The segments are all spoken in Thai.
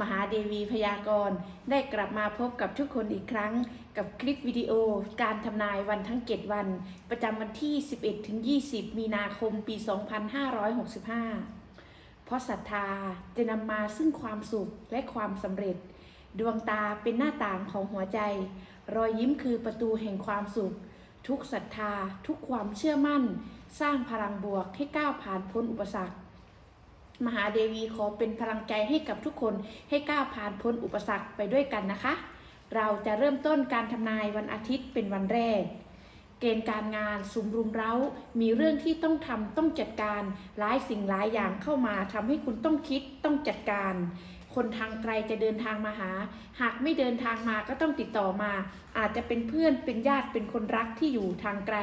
มหาเดวีพยากรณ์ได้กลับมาพบกับทุกคนอีกครั้ง กับคลิปวิดีโอ การทำนายวันทั้ง 7 วัน ประจำวันที่ 11ถึง20 มีนาคมปี 2565 เพราะศรัทธาจะนำมาซึ่งความสุขและความสำเร็จ ดวงตาเป็นหน้าต่างของหัวใจ รอยยิ้มคือประตูแห่งความสุข ทุกศรัทธา ทุกความเชื่อมั่น สร้างพลังบวกให้ก้าวผ่านพ้นอุปสรรค มหาเดวีขอเป็นพลังใจให้กับทุกคนให้ก้าวผ่านพ้นอุปสรรคไปด้วยกันนะคะ เราจะเริ่มต้นการทำนายวันอาทิตย์เป็นวันแรก เกณฑ์การงานสุมรุมเร้า มีเรื่องที่ต้องทำต้องจัดการ หลายสิ่งหลายอย่างเข้ามาทำให้คุณต้องคิดต้องจัดการ คนทางไกลจะเดินทางมาหา หากไม่เดินทางมาก็ต้องติดต่อมา อาจจะเป็นเพื่อนเป็นญาติเป็นคนรักที่อยู่ทางไกล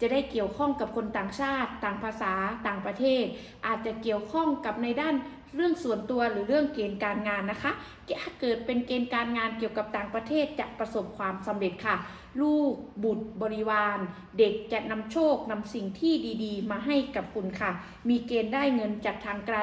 จะได้เกี่ยวข้องกับคนต่างชาติ ต่างภาษา ต่างประเทศ อาจจะเกี่ยวข้องกับในด้านเรื่องส่วนตัวหรือเรื่องเกณฑ์การงานนะคะ ถ้าเกิดเป็นเกณฑ์การงานเกี่ยวกับต่างประเทศจะประสบความสำเร็จค่ะ ลูกบุตรบริวาร เด็กจะนำโชคนำสิ่งที่ดีๆ มาให้กับคุณค่ะ มีเกณฑ์ได้เงินจากทางไกล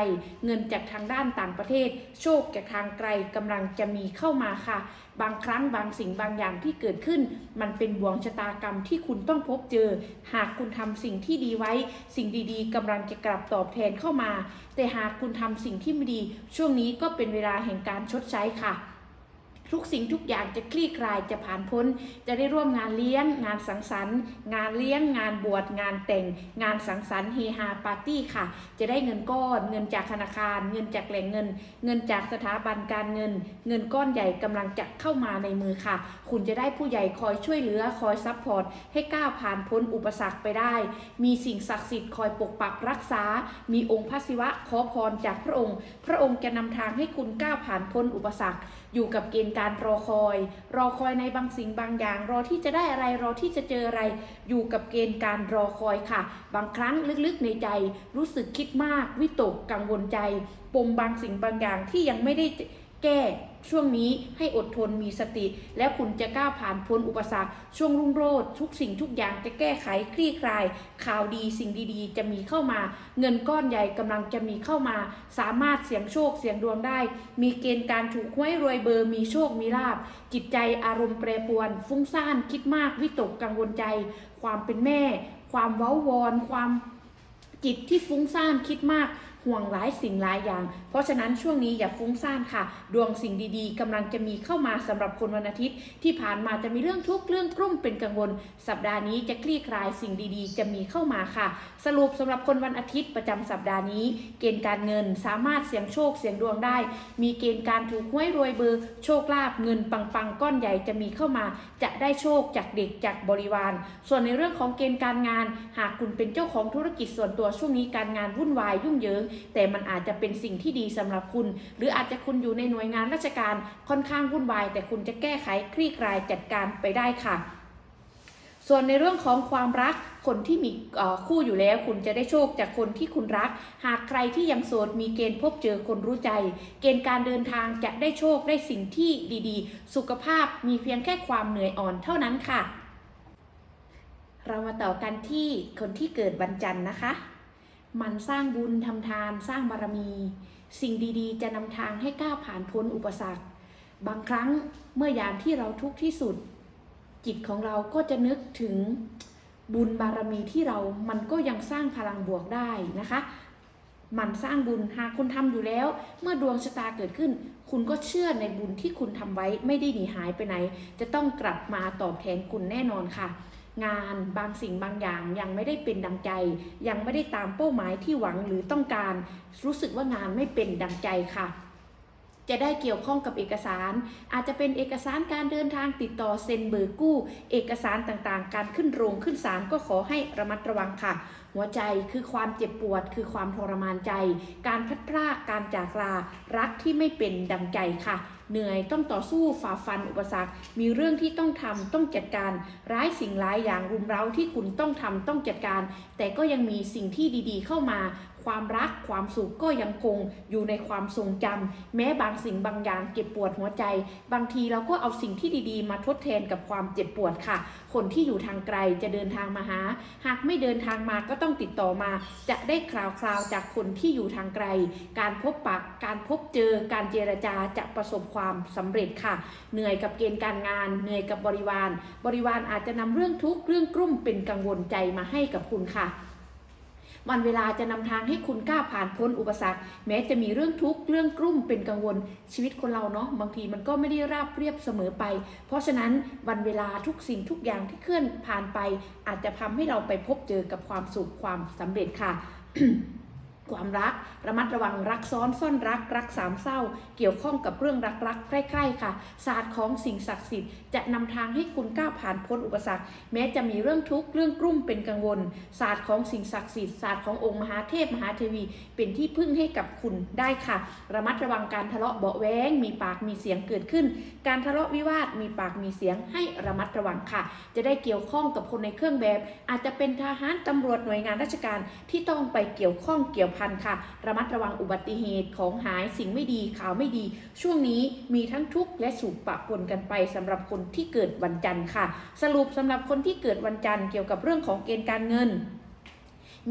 เงินจากทางด้านต่างประเทศ โชคจากทางไกลกำลังจะมีเข้ามาค่ะ บางครั้งบางสิ่งบางอย่างที่เกิดขึ้น มันเป็นบ่วงชะตากรรมที่คุณต้องพบเจอ หากคุณทำสิ่งที่ดีไว้ สิ่งดีๆกำลังจะกลับตอบแทนเข้ามา แต่หากคุณทำสิ่งที่ไม่ดี ช่วงนี้ก็เป็นเวลาแห่งการชดใช้ใช้ค่ะ ทุกสิ่งทุกอย่างจะคลี่คลายจะผ่านพ้น จะได้ร่วมงานเลี้ยง งานสังสรรค์ งานเลี้ยง งานบวชงานแต่ง งานสังสรรค์เฮฮาปาร์ตี้ค่ะ จะได้เงินก้อน เงินจากธนาคาร เงินจากแหล่งเงิน เงินจากสถาบันการเงิน เงินก้อนใหญ่กำลังจะเข้ามาในมือค่ะ คุณจะได้ผู้ใหญ่คอยช่วยเหลือคอยซัพพอร์ตให้ก้าวผ่านพ้นอุปสรรคไปได้ มีสิ่งศักดิ์สิทธิ์คอยปกปักรักษา มีองค์พระศิวะขอพรจากพระองค์ พระองค์จะนำทางให้คุณก้าวผ่านพ้นอุปสรรคอยู่กับเกณฑ์การรอคอย รอคอยในบางสิ่งบางอย่าง รอที่จะได้อะไรรอที่จะเจออะไร อยู่กับเกณฑ์การรอคอยค่ะ บางครั้งลึกๆในใจ รู้สึกคิดมาก วิตกกังวลใจ ปมบางสิ่งบางอย่างที่ยังไม่ได้ แก้ช่วงนี้ให้อดทนมีสติ แล้วคุณจะก้าวผ่านพ้นอุปสรรค ช่วงรุ่งโรจน์ทุกสิ่งทุกอย่างจะแก้ไขคลี่คลาย ข่าวดีสิ่งดีๆ จะมีเข้ามา เงินก้อนใหญ่กำลังจะมีเข้ามา สามารถเสี่ยงโชคเสี่ยงดวงได้ มีเกณฑ์การถูกหวยรวยเบอร์มีโชคมีลาบ จิตใจอารมณ์แปรปรวน ฟุ้งซ่านคิดมากวิตกกังวลใจ ความเป็นแม่ ความเว้าวอนความจิตที่ฟุ้งซ่านคิดมาก ห่วงหลายสิ่งหลายอย่าง เพราะฉะนั้นช่วงนี้อย่าฟุ้งซ่านค่ะ ดวงสิ่งดีๆกำลังจะมีเข้ามาสำหรับคนวันอาทิตย์ ที่ผ่านมาจะมีเรื่องทุกข์เรื่องกลุ้มเป็นกังวล สัปดาห์นี้จะคลี่คลายสิ่งดีๆ จะมีเข้ามาค่ะ สรุปสำหรับคนวันอาทิตย์ประจำสัปดาห์นี้ เกณฑ์การเงินสามารถเสี่ยงโชคเสี่ยงดวงได้ มีเกณฑ์การถูกหวยรวยเบอร์โชคลาภเงินปังๆก้อนใหญ่จะมีเข้ามา จะได้โชคจากเด็กจากบริวาร ส่วนในเรื่องของเกณฑ์การงาน หากคุณเป็นเจ้าของธุรกิจส่วนตัวช่วงนี้การงานวุ่นวายยุ่งเหยิงแต่มันอาจจะเป็นสิ่งที่ดีสำหรับคุณ หรืออาจจะคุณอยู่ในหน่วยงานราชการค่อนข้างวุ่นวาย แต่คุณจะแก้ไขคลี่คลายจัดการไปได้ค่ะ ส่วนในเรื่องของความรักคนที่มีคู่อยู่แล้วคุณจะได้โชคจากคนที่คุณรัก หากใครที่ยังโสดมีเกณฑ์พบเจอคนรู้ใจ เกณฑ์การเดินทางจะได้โชคได้สิ่งที่ดี ๆ สุขภาพมีเพียงแค่ความเหนื่อยอ่อนเท่านั้นค่ะ เรามาต่อกันที่คนที่เกิดวันจันทร์นะคะ มันสร้างบุญทำทานสร้างบารมี สิ่งดีๆ จะนำทางให้ก้าวผ่านพ้นอุปสรรค บางครั้งเมื่อยามที่เราทุกข์ที่สุด จิตของเราก็จะนึกถึงบุญบารมีที่เรามันก็ยังสร้างพลังบวกได้นะคะมันสร้างบุญหากคุณทำอยู่แล้ว เมื่อดวงชะตาเกิดขึ้น คุณก็เชื่อในบุญที่คุณทำไว้ไม่ได้หนีหายไปไหน จะต้องกลับมาตอบแทนคุณแน่นอนค่ะ งานบางสิ่งบางอย่างยังไม่ได้เป็นดังใจ ยังไม่ได้ตามเป้าหมายที่หวังหรือต้องการ รู้สึกว่างานไม่เป็นดังใจค่ะจะได้เกี่ยวข้องกับเอกสาร อาจจะเป็นเอกสารการเดินทางติดต่อเซ็นเบิกกู้ เอกสารต่างๆ การขึ้นโรงขึ้นศาลก็ขอให้ระมัดระวังค่ะ หัวใจคือความเจ็บปวด คือความทรมานใจ การพลัดพรากการจากลารักที่ไม่เป็นดังใจค่ะ เหนื่อยต้องต่อสู้ฝ่าฟันอุปสรรค มีเรื่องที่ต้องทำต้องจัดการ ร้ายสิ่งร้ายอย่างรุมเร้าที่คุณต้องทำต้องจัดการ แต่ก็ยังมีสิ่งที่ดีๆ เข้ามา ความรักความสุขก็ยังคงอยู่ในความทรงจำแม้บางสิ่งบางอย่างเจ็บปวดหัวใจ บางทีเราก็เอาสิ่งที่ดีๆ มาทดแทนกับความเจ็บปวดค่ะ คนที่อยู่ทางไกลจะเดินทางมาหา หากไม่เดินทางมาก็ต้องติดต่อมา จะได้คราวคราวจากคนที่อยู่ทางไกล การพบปะการพบเจอการเจรจาจะประสบความสำเร็จค่ะ เหนื่อยกับเกณฑ์การงาน เหนื่อยกับบริวาร บริวารอาจจะนำเรื่องทุกข์เรื่องกลุ้มเป็นกังวลใจมาให้กับคุณค่ะ วันเวลาจะนำทางให้คุณก้าวผ่านพ้นอุปสรรค แม้จะมีเรื่องทุกข์เรื่องกลุ้มเป็นกังวลชีวิตคนเราเนาะบางทีมันก็ไม่ได้ราบเรียบเสมอไป เพราะฉะนั้นวันเวลาทุกสิ่งทุกอย่างที่เคลื่อนผ่านไป อาจจะทำให้เราไปพบเจอกับความสุขความสำเร็จค่ะ ความรัก ระมัดระวังรักซ้อนซ่อนรักรักสามเศร้า เกี่ยวข้องกับเรื่องรักรักใกล้ๆค่ะ ศาสตร์ของสิ่งศักดิ์สิทธิ์จะนำทางให้คุณก้าวผ่านพ้นอุปสรรค แม้จะมีเรื่องทุกข์เรื่องกลุ้มเป็นกังวล ศาสตร์ของสิ่งศักดิ์สิทธิ์ศาสตร์ขององค์มหาเทพมหาเทวี เป็นที่พึ่งให้กับคุณได้ค่ะ ระมัดระวังการทะเลาะเบาแวงมีปากมีเสียงเกิดขึ้น การทะเลาะวิวาทมีปากมีเสียงให้ระมัดระวังค่ะ จะได้เกี่ยวข้องกับคนในเครื่องแบบ อาจจะเป็นทหารตำรวจหน่วยงานราชการที่ต้องไปเกี่ยวข้องเกี่ยวพันค่ะ ระมัดระวังอุบัติเหตุของหายสิ่งไม่ดีข่าวไม่ดี ช่วงนี้มีทั้งทุกข์และสุขปะปนกันไปสำหรับคนที่เกิดวันจันทร์ค่ะ สรุปสำหรับคนที่เกิดวันจันทร์เกี่ยวกับเรื่องของเกณฑ์การเงิน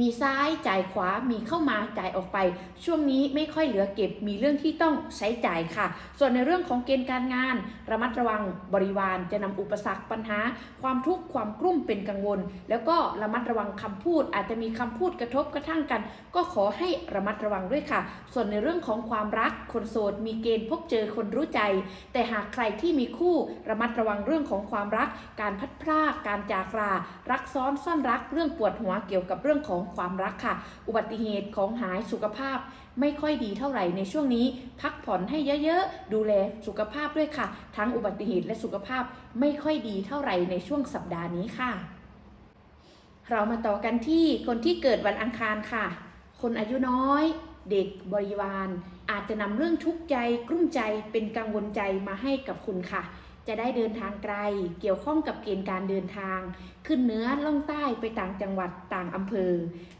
มีซ้ายจ่ายขวา มีเข้ามาจ่ายออกไป ช่วงนี้ไม่ค่อยเหลือเก็บ มีเรื่องที่ต้องใช้จ่ายค่ะ ส่วนในเรื่องของเกณฑ์การงาน ระมัดระวังบริวารจะนำอุปสรรคปัญหา ความทุกข์ความกลุ้มเป็นกังวล แล้วก็ระมัดระวังคำพูด อาจจะมีคำพูดกระทบกระทั่งกัน ก็ขอให้ระมัดระวังด้วยค่ะ ส่วนในเรื่องของความรักคนโสดมีเกณฑ์พบเจอคนรู้ใจ แต่หากใครที่มีคู่ระมัดระวังเรื่องของความรัก การพัดพรากการจากลารักซ้อนซ่อนรักเรื่องปวดหัวเกี่ยวกับเรื่องของความรักค่ะ อุบัติเหตุของหายสุขภาพไม่ค่อยดีเท่าไหร่ในช่วงนี้ พักผ่อนให้เยอะๆ ดูแลสุขภาพด้วยค่ะ ทั้งอุบัติเหตุและสุขภาพไม่ค่อยดีเท่าไหร่ในช่วงสัปดาห์นี้ค่ะ เรามาต่อกันที่คนที่เกิดวันอังคารค่ะ คนอายุน้อยเด็กบริวาร อาจจะนำเรื่องทุกข์ใจกลุ้มใจเป็นกังวลใจมาให้กับคุณค่ะ จะได้เดินทางไกล เกี่ยวข้องกับเกณฑ์การเดินทาง ขึ้นเหนือล่องใต้ไปต่างจังหวัดต่างอำเภอ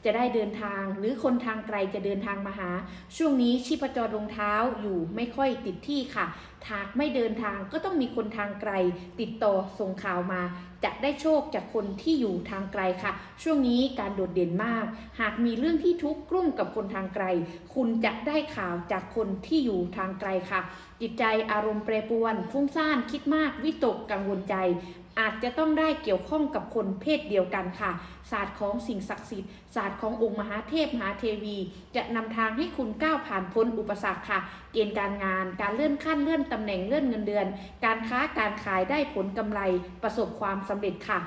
จะได้เดินทางหรือคนทางไกลจะเดินทางมาหา ช่วงนี้ชีพจรรองเท้าอยู่ไม่ค่อยติดที่ค่ะหากไม่เดินทางก็ต้องมีคนทางไกล ติดต่อส่งข่าวมา จะได้โชคจากคนที่อยู่ทางไกลค่ะ ช่วงนี้การโดดเด่นมาก หากมีเรื่องที่ทุกข์กลุ้มกับคนทางไกล คุณจะได้ข่าวจากคนที่อยู่ทางไกลค่ะ จิตใจอารมณ์แปรปรวนฟุ้งซ่านคิดมากวิตกกังวลใจ อาจจะต้องได้เกี่ยวข้องกับคนเพศเดียวกันค่ะ ศาสตร์ของสิ่งศักดิ์สิทธิ์ ศาสตร์ขององค์มหาเทพมหาเทวี จะนำทางให้คุณก้าวผ่านพ้นอุปสรรคค่ะ เกณฑ์การงาน การเลื่อนขั้นเลื่อนตำแหน่งเลื่อนเงินเดือน การค้าการขายได้ผลกำไร ประสบความสำเร็จค่ะ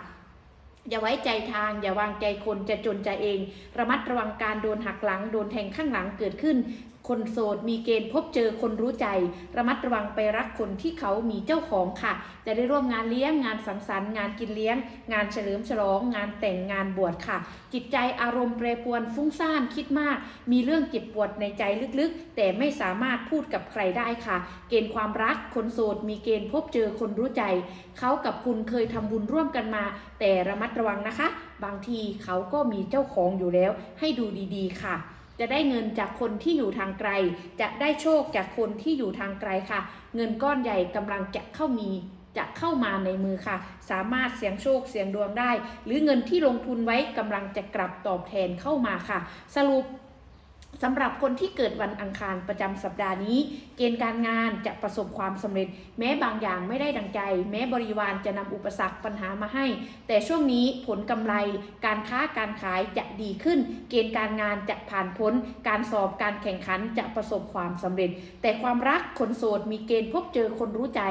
อย่าไว้ใจทาง อย่าวางใจคนจะจนใจเอง ระมัดระวังการโดนหักหลัง โดนแทงข้างหลังเกิดขึ้น คนโสดมีเกณฑ์พบเจอคนรู้ใจ ระมัดระวังไปรักคนที่เขามีเจ้าของค่ะ จะได้ร่วมงานเลี้ยงงานสังสรรค์งานกินเลี้ยง งานเฉลิมฉลอง งานแต่งงานบวชค่ะ จิตใจอารมณ์แปรปวนฟุ้งซ่านคิดมาก มีเรื่องเจ็บปวดในใจลึกๆ แต่ไม่สามารถพูดกับใครได้ค่ะ เกณฑ์ความรักคนโสดมีเกณฑ์พบเจอคนรู้ใจ เขากับคุณเคยทำบุญร่วมกันมา แต่ระมัดระวังนะคะ บางทีเขาก็มีเจ้าของอยู่แล้ว ให้ดูดีๆค่ะ จะได้เงินจากคนที่อยู่ทางไกล จะได้โชคจากคนที่อยู่ทางไกลค่ะ เงินก้อนใหญ่กำลังจะเข้ามีจะเข้ามาในมือค่ะ สามารถเสี่ยงโชคเสี่ยงดวงได้ หรือเงินที่ลงทุนไว้กำลังจะกลับตอบแทนเข้ามาค่ะ สรุป สำหรับคนที่เกิดวันอังคารประจำสัปดาห์นี้ เกณฑ์การงานจะประสบความสำเร็จ แม้บางอย่างไม่ได้ดังใจ แม้บริวารจะนำอุปสรรคปัญหามาให้ แต่ช่วงนี้ผลกำไร การค้าการขายจะดีขึ้น เกณฑ์การงานจะผ่านพ้น การสอบการแข่งขันจะประสบความสำเร็จ แต่ความรักคนโสดมีเกณฑ์พบเจอคนรู้ใจ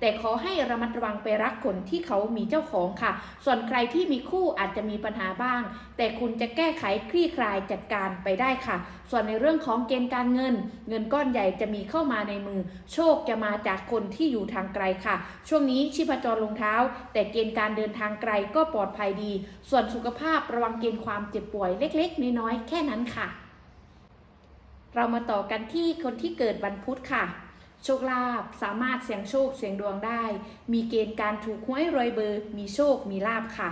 แต่ขอให้ระมัดระวังไปรักคนที่เขามีเจ้าของค่ะ ส่วนใครที่มีคู่อาจจะมีปัญหาบ้าง แต่คุณจะแก้ไขคลี่คลายจัดการไปได้ค่ะส่วนในเรื่องของเกณฑ์การเงิน เงินก้อนใหญ่จะมีเข้ามาในมือ โชคจะมาจากคนที่อยู่ทางไกลค่ะ ช่วงนี้ชีพจรลงเท้า แต่เกณฑ์การเดินทางไกลก็ปลอดภัยดี ส่วนสุขภาพระวังเกณฑ์ความเจ็บป่วยเล็ก ๆ น้อยๆแค่นั้นค่ะ เรามาต่อกันที่คนที่เกิดวันพุธค่ะโชคลาภสามารถเสี่ยงโชคเสี่ยงดวงได้ มีเกณฑ์การถูกหวยรวยเบอร์ มีโชคมีลาภค่ะ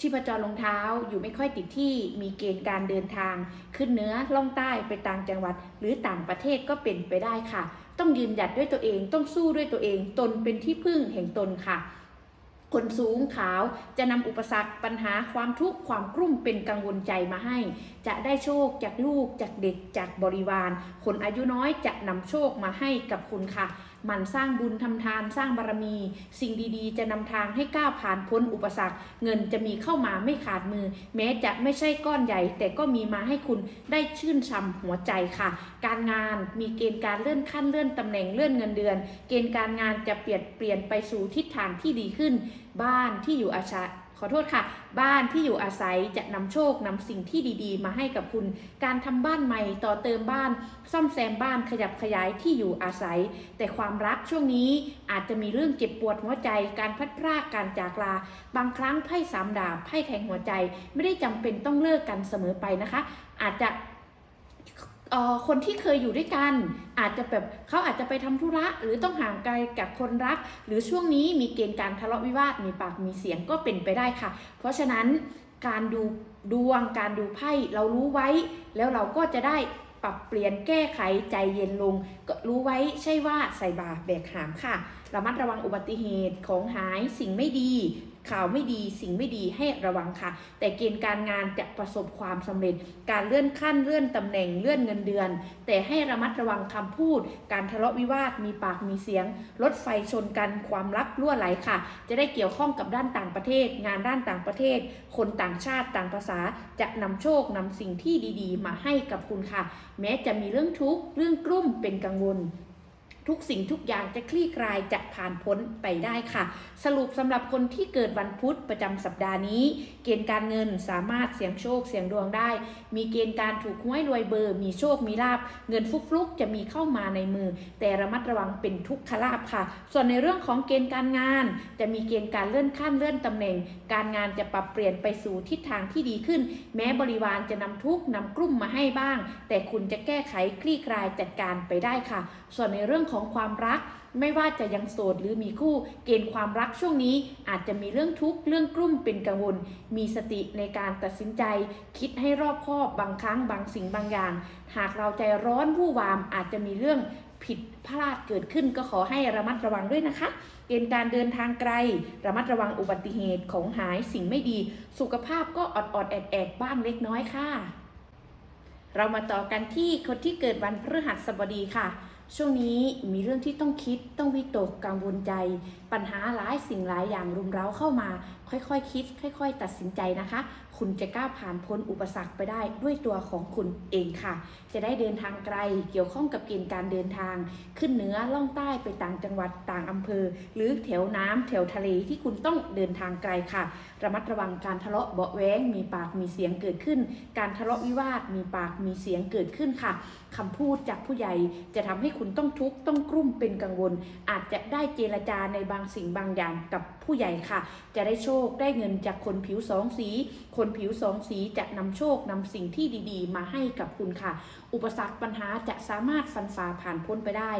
ชีพจรรองเท้าอยู่ไม่ค่อยติดที่มีเกณฑ์การเดินทาง ขึ้นเหนือล่องใต้ไปต่างจังหวัด หรือต่างประเทศก็เป็นไปได้ค่ะ ต้องยืนหยัดด้วยตัวเองต้องสู้ด้วยตัวเอง ตนเป็นที่พึ่งแห่งตนค่ะคนสูงขาวจะนำอุปสรรคปัญหาความทุกข์ความกลุ้มเป็นกังวลใจมาให้ จะได้โชคจากลูกจากเด็กจากบริวาร คนอายุน้อยจะนำโชคมาให้กับคุณค่ะ มันสร้างบุญทำทานสร้างบารมี สิ่งดีๆ จะนำทางให้ก้าวผ่านพ้นอุปสรรค เงินจะมีเข้ามาไม่ขาดมือ แม้จะไม่ใช่ก้อนใหญ่ แต่ก็มีมาให้คุณได้ชื่นช่ำหัวใจค่ะ การงานมีเกณฑ์การเลื่อนขั้นเลื่อนตำแหน่งเลื่อนเงินเดือน เกณฑ์การงานจะเปลี่ยนเปลี่ยนไปสู่ทิศทางที่ดีขึ้น บ้านที่อยู่อาศัย ขอโทษค่ะ บ้านที่อยู่อาศัยจะนำโชคนำสิ่งที่ดีๆ มาให้กับคุณ การทำบ้านใหม่ต่อเติมบ้าน ซ่อมแซมบ้านขยับขยายที่อยู่อาศัย แต่ความรักช่วงนี้อาจจะมีเรื่องเจ็บปวดหัวใจ การพัดพรากการจากลา บางครั้งไพ่สามดาบไพ่แทงหัวใจ ไม่ได้จำเป็นต้องเลิกกันเสมอไปนะคะ อาจจะ คนที่เคยอยู่ด้วยกัน อาจจะแบบเขาอาจจะไปทำธุระ หรือต้องห่างไกลกับคนรัก หรือช่วงนี้มีเกณฑ์การทะเลาะวิวาทมีปากมีเสียงก็เป็นไปได้ค่ะ เพราะฉะนั้นการดูดวงการดูไพ่เรารู้ไว้ แล้วเราก็จะได้ปรับเปลี่ยนแก้ไขใจเย็นลง ก็รู้ไว้ใช่ว่าใส่บาแบกหามค่ะ ระมัดระวังอุบัติเหตุของหายสิ่งไม่ดี ข่าวไม่ดีสิ่งไม่ดีให้ระวังค่ะ แต่เกณฑ์การงานจะประสบความสำเร็จ การเลื่อนขั้นเลื่อนตำแหน่งเลื่อนเงินเดือน แต่ให้ระมัดระวังคำพูด การทะเลาะวิวาทมีปากมีเสียง รถไฟชนกันความรักรั่วไหลค่ะ จะได้เกี่ยวข้องกับด้านต่างประเทศ งานด้านต่างประเทศ คนต่างชาติต่างภาษาจะนำโชคนำสิ่งที่ดีๆ มาให้กับคุณค่ะ แม้จะมีเรื่องทุกข์เรื่องกลุ้มเป็นกังวล ทุกสิ่งทุกอย่างจะคลี่คลายจะผ่านพ้นไปได้ค่ะ สรุปสำหรับคนที่เกิดวันพุธประจำสัปดาห์นี้ เกณฑ์การเงินสามารถเสี่ยงโชคเสี่ยงดวงได้ มีเกณฑ์การถูกหวยรวยเบอร์ มีโชคมีลาบเงินฟุกฟุกจะมีเข้ามาในมือ แต่ระมัดระวังเป็นทุกขลาบค่ะ ส่วนในเรื่องของเกณฑ์การงาน จะมีเกณฑ์การเลื่อนขั้นเลื่อนตำแหน่ง การงานจะปรับเปลี่ยนไปสู่ทิศทางที่ดีขึ้น แม้บริวารจะนำทุกนำกลุ่มมาให้บ้าง แต่คุณจะแก้ไขคลี่คลายจัดการไปได้ค่ะ ส่วนในเรื่องของของความรัก ไม่ว่าจะยังโสดหรือมีคู่ เกณฑ์ความรักช่วงนี้ อาจจะมีเรื่องทุกข์เรื่องกลุ่มเป็นกังวล มีสติในการตัดสินใจ คิดให้รอบคอบบางครั้งบางสิ่งบางอย่าง หากเราใจร้อนวู่วาม อาจจะมีเรื่องผิดพลาดเกิดขึ้นก็ขอให้ระมัดระวังด้วยนะคะ เกณฑ์การเดินทางไกล ระมัดระวังอุบัติเหตุของหายสิ่งไม่ดี สุขภาพก็อดอดแอดแอดบ้างเล็กน้อยค่ะ เรามาต่อกันที่คนที่เกิดวันพฤหัสบดีค่ะ ช่วงนี้มีเรื่องที่ต้องคิดต้องวิตกกังวลใจ ปัญหาหลายสิ่งหลายอย่างรุมเร้าเข้ามา ค่อยๆคคิด ค่อย ๆ ตัดสินใจนะคะ คุณจะก้าวผ่านพ้นอุปสรรคไปได้ด้วยตัวของคุณเองค่ะ จะได้เดินทางไกล เกี่ยวข้องกับเกณฑ์การเดินทาง ขึ้นเหนือล่องใต้ไปต่างจังหวัดต่างอำเภอ หรือแถวน้ำแถวทะเลที่คุณต้องเดินทางไกลค่ะ ระมัดระวังการทะเลาะเบาแว้ง มีปากมีเสียงเกิดขึ้น การทะเลาะวิวาทมีปากมีเสียงเกิดขึ้นค่ะคำพูดจากผู้ใหญ่จะทำให้คุณต้องทุกข์ต้องกลุ้มเป็นกังวล อาจจะได้เจรจาในบางสิ่งบางอย่างกับผู้ใหญ่ค่ะ จะได้โชคได้เงินจากคนผิวสองสี คนผิวสองสีจะนำโชคนำสิ่งที่ดีๆ มาให้กับคุณค่ะ อุปสรรคปัญหาจะสามารถฟันฝ่าผ่านพ้นไปได้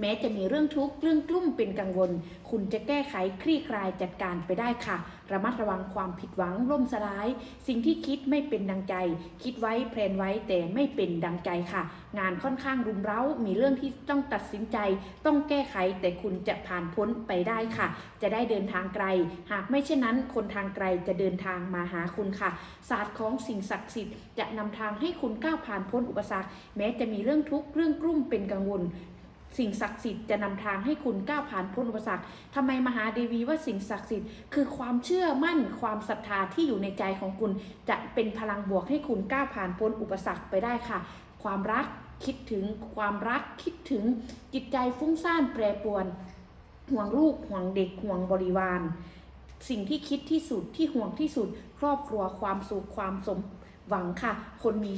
แม้จะมีเรื่องทุกข์เรื่องกลุ้มเป็นกังวล คุณจะแก้ไขคลี่คลายจัดการไปได้ค่ะ ระมัดระวังความผิดหวังล่มสลาย สิ่งที่คิดไม่เป็นดังใจ คิดไว้แพลนไว้แต่ไม่เป็นดังใจค่ะ งานค่อนข้างรุมเร้า มีเรื่องที่ต้องตัดสินใจ ต้องแก้ไขแต่คุณจะผ่านพ้นไปได้ค่ะ จะได้เดินทางไกล หากไม่เช่นนั้น คนทางไกลจะเดินทางมาหาคุณค่ะ ศาสตร์ของสิ่งศักดิ์สิทธิ์จะนำทางให้คุณก้าวผ่านพ้นอุปสรรค แม้จะมีเรื่องทุกข์เรื่องกลุ้มเป็นกังวล สิ่งศักดิ์สิทธิ์จะนำทางให้คุณก้าวผ่านพ้นอุปสรรคทำไมมหาเดวีว่าสิ่งศักดิ์สิทธิ์คือความเชื่อมั่นความศรัทธาที่อยู่ในใจของคุณ จะเป็นพลังบวกให้คุณก้าวผ่านพ้นอุปสรรคไปได้ค่ะ ความรักคิดถึงความรักคิดถึงจิตใจฟุ้งซ่านแปรปรวน ห่วงลูกห่วงเด็กห่วงบริวาร สิ่งที่คิดที่สุดที่ห่วงที่สุด ครอบครัวความสุขความสม หวังค่ะ คนมี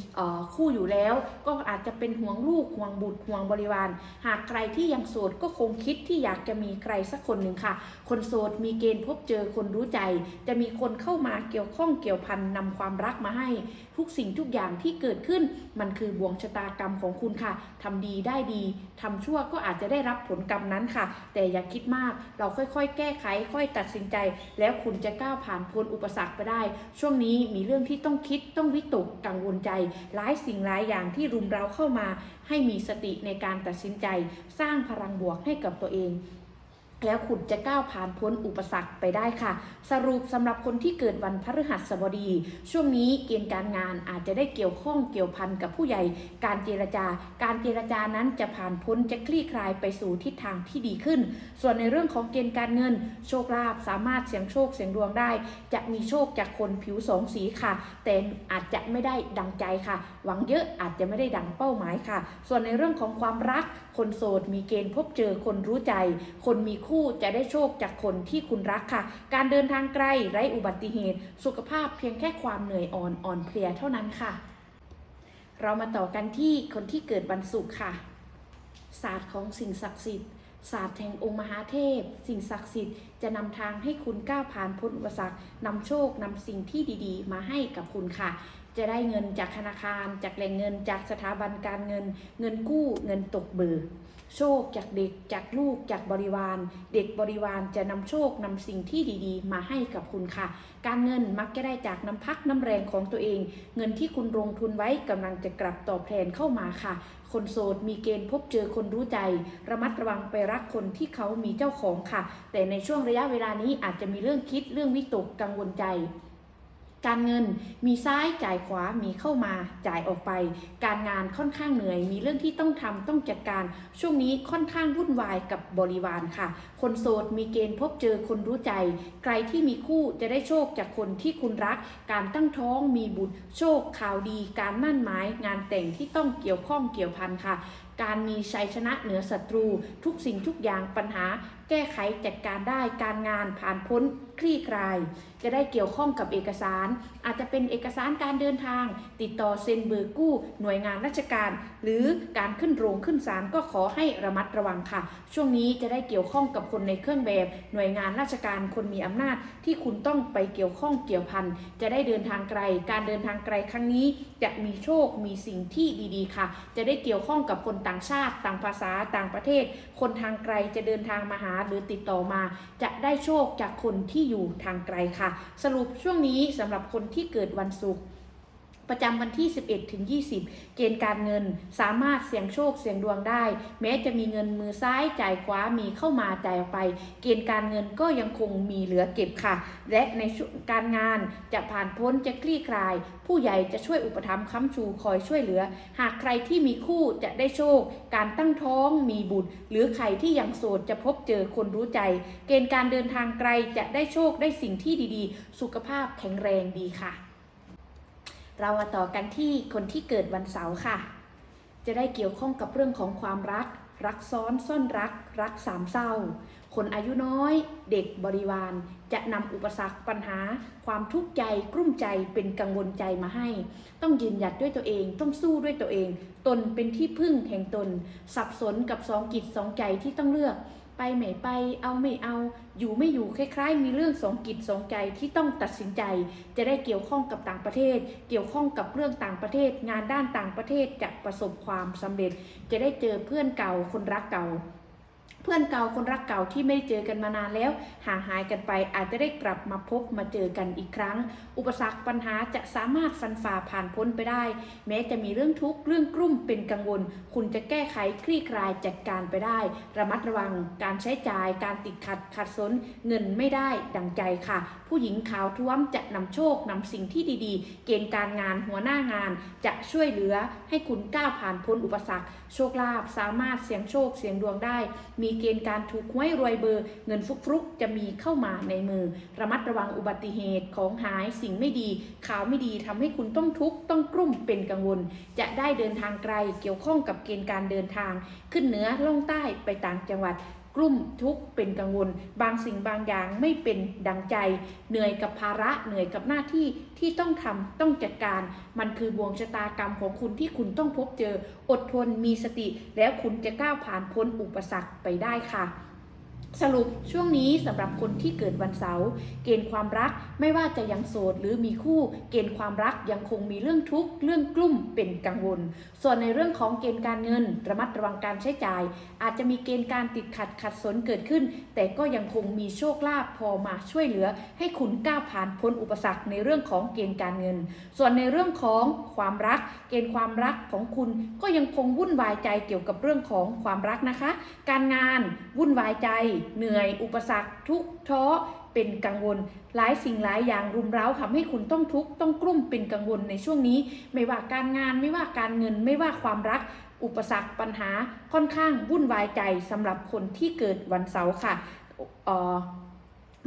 คู่อยู่แล้ว ก็อาจจะเป็นห่วงลูกห่วงบุตรห่วงบริวาร หากใครที่ยังโสดก็คงคิดที่อยากจะมีใครสักคนหนึ่งค่ะ คนโสดมีเกณฑ์พบเจอคนรู้ใจ จะมีคนเข้ามาเกี่ยวข้องเกี่ยวพันนำความรักมาให้ ทุกสิ่งทุกอย่างที่เกิดขึ้น มันคือบ่วงชะตากรรมของคุณค่ะทำดีได้ดีทำชั่วก็อาจจะได้รับผลกรรมนั้นค่ะ แต่อย่าคิดมากเราค่อยๆ แก้ไขค่อยตัดสินใจ แล้วคุณจะก้าวผ่านพ้นอุปสรรคไปได้ ช่วงนี้มีเรื่องที่ต้องคิดต้องวิตกกังวลใจ หลายสิ่งหลายอย่างที่รุมเราเข้ามา ให้มีสติในการตัดสินใจ สร้างพลังบวกให้กับตัวเอง แล้วคุณจะก้าวผ่านพ้นอุปสรรคไปได้ค่ะ สรุปสำหรับคนที่เกิดวันพฤหัสบดี ช่วงนี้เกณฑ์การงานอาจจะได้เกี่ยวข้องเกี่ยวพันกับผู้ใหญ่ การเจรจาการเจรจานั้นจะผ่านพ้นจะคลี่คลายไปสู่ทิศทางที่ดีขึ้น ส่วนในเรื่องของเกณฑ์การเงิน โชคลาภสามารถเสี่ยงโชคเสี่ยงดวงได้ จะมีโชคจากคนผิวสองสีค่ะ แต่อาจจะไม่ได้ดังใจค่ะ หวังเยอะอาจจะไม่ได้ดังเป้าหมายค่ะ ส่วนในเรื่องของความรัก คนโสดมีเกณฑ์พบเจอคนรู้ใจ คนมีคู่จะได้โชคจากคนที่คุณรักค่ะ การเดินทางไกลไร้อุบัติเหตุ สุขภาพเพียงแค่ความเหนื่อยอ่อนอ่อนเพลียเท่านั้นค่ะ เรามาต่อกันที่คนที่เกิดวันศุกร์ค่ะ ศาสตร์ของสิ่งศักดิ์สิทธิ์ศาสตร์แห่งองค์มหาเทพ สิ่งศักดิ์สิทธิ์จะนำทางให้คุณก้าวผ่านพ้นอุปสรรคนำโชคนำสิ่งที่ดีๆ มาให้กับคุณค่ะ จะได้เงินจากธนาคาร จากแหล่งเงิน จากสถาบันการเงิน เงินกู้เงินตกเบิกโชคจากเด็กจากลูกจากบริวาร เด็กบริวารจะนำโชคนำสิ่งที่ดีๆ มาให้กับคุณค่ะ การเงินมักจะได้จากน้ำพักน้ำแรงของตัวเอง เงินที่คุณลงทุนไว้กำลังจะกลับตอบแทนเข้ามาค่ะ คนโสดมีเกณฑ์พบเจอคนรู้ใจ ระมัดระวังไปรักคนที่เขามีเจ้าของค่ะ แต่ในช่วงระยะเวลานี้อาจจะมีเรื่องคิดเรื่องวิตกกังวลใจ การเงินมีซ้ายจ่ายขวา มีเข้ามาจ่ายออกไป การงานค่อนข้างเหนื่อย มีเรื่องที่ต้องทำต้องจัดการช่วงนี้ค่อนข้างวุ่นวายกับบริวารค่ะ คนโสดมีเกณฑ์พบเจอคนรู้ใจ ใครที่มีคู่จะได้โชคจากคนที่คุณรัก การตั้งท้องมีบุตรโชคข่าวดี การมั่นหมาย งานแต่งที่ต้องเกี่ยวข้องเกี่ยวพันค่ะ การมีชัยชนะเหนือศัตรู ทุกสิ่งทุกอย่างปัญหา แก้ไขจัดการได้การงานผ่านพ้นคลี่คลาย จะได้เกี่ยวข้องกับเอกสาร อาจจะเป็นเอกสารการเดินทาง ติดต่อเซ็นเบิกกู้ หน่วยงานราชการ หรือการขึ้นโรงขึ้นศาลก็ขอให้ระมัดระวังค่ะ ช่วงนี้จะได้เกี่ยวข้องกับคนในเครื่องแบบ หน่วยงานราชการคนมีอำนาจที่คุณต้องไปเกี่ยวข้องเกี่ยวพันจะได้เดินทางไกล การเดินทางไกลครั้งนี้จะมีโชคมีสิ่งที่ดีๆ ค่ะ จะได้เกี่ยวข้องกับคนต่างชาติ ต่างภาษาต่างประเทศ คนทางไกลจะเดินทางมาหาหรือติดต่อมา จะได้โชคจากคนที่อยู่ทางไกลค่ะ สรุปช่วงนี้สำหรับคนที่เกิดวันศุกร์ ประจำวันที่ 11 ถึง 20 เกณฑ์การเงินสามารถเสี่ยงโชคเสี่ยงดวงได้ แม้จะมีเงินมือซ้ายจ่ายขวามีเข้ามาจ่ายออกไป เกณฑ์การเงินก็ยังคงมีเหลือเก็บค่ะ และในการงานจะผ่านพ้นจะคลี่คลาย ผู้ใหญ่จะช่วยอุปถัมภ์ค้ำชูคอยช่วยเหลือ หากใครที่มีคู่จะได้โชค การตั้งท้องมีบุตร หรือใครที่ยังโสดจะพบเจอคนรู้ใจ เกณฑ์การเดินทางไกลจะได้โชคได้สิ่งที่ดีๆ สุขภาพแข็งแรงดีค่ะ เรามาต่อกันที่คนที่เกิดวันเสาร์ค่ะ จะได้เกี่ยวข้องกับเรื่องของความรัก รักซ้อนซ่อนรัก รักสามเศร้า คนอายุน้อย เด็กบริวาร จะนำอุปสรรคปัญหา ความทุกข์ใจกลุ้มใจเป็นกังวลใจมาให้ ต้องยืนหยัดด้วยตัวเองต้องสู้ด้วยตัวเอง ตนเป็นที่พึ่งแห่งตน สับสนกับสองกิจสองใจที่ต้องเลือก ไปไม่ไปเอาไม่เอา อยู่ไม่อยู่คล้ายๆ มีเรื่องสองกิจสองใจที่ต้องตัดสินใจ จะได้เกี่ยวข้องกับต่างประเทศ เกี่ยวข้องกับเรื่องต่างประเทศ งานด้านต่างประเทศจะประสบความสำเร็จ จะได้เจอเพื่อนเก่าคนรักเก่า เพื่อนเก่าคนรักเก่าที่ไม่ได้เจอกันมานานแล้ว ห่างหายกันไปอาจจะได้กลับมาพบมาเจอกันอีกครั้ง อุปสรรคปัญหาจะสามารถฟันฝ่าผ่านพ้นไปได้ แม้จะมีเรื่องทุกข์เรื่องกลุ่มเป็นกังวล คุณจะแก้ไขคลี่คลายจัดการไปได้ ระมัดระวังการใช้จ่าย การติดขัดขัดสน เงินไม่ได้ดังใจค่ะ ผู้หญิงขาวท้วมจะนำโชคนำสิ่งที่ดีๆ เกณฑ์การงานหัวหน้างานจะช่วยเหลือให้คุณก้าวผ่านพ้นอุปสรรค โชคลาภสามารถเสี่ยงโชคเสี่ยงดวงได้ มีเกณฑ์การถูกหวยรวยเบอร์ เงินฟุกฟุกๆ จะมีเข้ามาในมือ ระมัดระวังอุบัติเหตุของหายสิ่งไม่ดี ข่าวไม่ดีทำให้คุณต้องทุกข์ต้องกลุ้มเป็นกังวล จะได้เดินทางไกลเกี่ยวข้องกับเกณฑ์การเดินทาง ขึ้นเหนือล่องใต้ไปต่างจังหวัด กลุ่มทุกข์เป็นกังวล บางสิ่งบางอย่างไม่เป็นดังใจ เหนื่อยกับภาระเหนื่อยกับหน้าที่ที่ต้องทำต้องจัดการ มันคือบ่วงชะตากรรมของคุณที่คุณต้องพบเจอ อดทนมีสติ แล้วคุณจะก้าวผ่านพ้นอุปสรรคไปได้ค่ะ สรุปช่วงนี้สำหรับคนที่เกิดวันเสาร์เกณฑ์ความรักไม่ว่าจะยังโสดหรือมีคู่ เกณฑ์ความรักยังคงมีเรื่องทุกข์เรื่องกลุ่มเป็นกังวล ส่วนในเรื่องของเกณฑ์การเงิน ระมัดระวังการใช้จ่าย อาจจะมีเกณฑ์การติดขัดขัดสนเกิดขึ้น แต่ก็ยังคงมีโชคลาภพอมาช่วยเหลือ ให้คุณก้าวผ่านพ้นอุปสรรคในเรื่องของเกณฑ์การเงิน ส่วนในเรื่องของความรัก เกณฑ์ความรักของคุณก็ยังคงวุ่นวายใจเกี่ยวกับเรื่องของความรักนะคะ การงานวุ่นวายใจเหนื่อย อุปสรรค ทุกท้อ เป็นกังวล หลายสิ่งหลายอย่างรุมเร้าทำให้คุณต้องทุกข์ต้องกลุ้มเป็นกังวลในช่วงนี้ ไม่ว่าการงานไม่ว่าการเงินไม่ว่าความรัก อุปสรรคปัญหาค่อนข้างวุ่นวายใจสำหรับคนที่เกิดวันเสาร์ค่ะ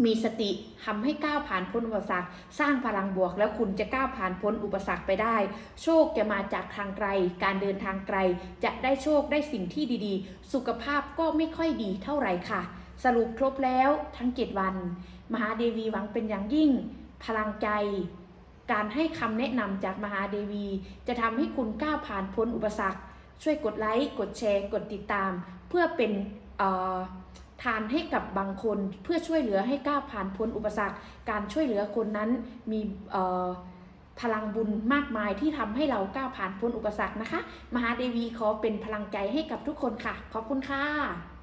มีสติทำให้ก้าวผ่านพ้นอุปสรรค สร้างพลังบวก แล้วคุณจะก้าวผ่านพ้นอุปสรรคไปได้ โชคจะมาจากทางไกล การเดินทางไกล จะได้โชคได้สิ่งที่ดีๆ สุขภาพก็ไม่ค่อยดีเท่าไหร่ค่ะ สรุปครบแล้วทั้ง7วัน มหาเดวีหวังเป็นอย่างยิ่ง พลังใจ การให้คำแนะนำจากมหาเดวี จะทำให้คุณก้าวผ่านพ้นอุปสรรค ช่วยกดไลค์ กดแชร์ กดติดตาม เพื่อเป็นทานให้กับบางคนเพื่อช่วยเหลือให้ก้าวผ่านพ้นอุปสรรค การช่วยเหลือคนนั้นมีพลังบุญมากมายที่ทำให้เราก้าวผ่านพ้นอุปสรรคนะคะ มหาเดวีขอเป็นพลังใจให้กับทุกคนค่ะ ขอบคุณค่ะ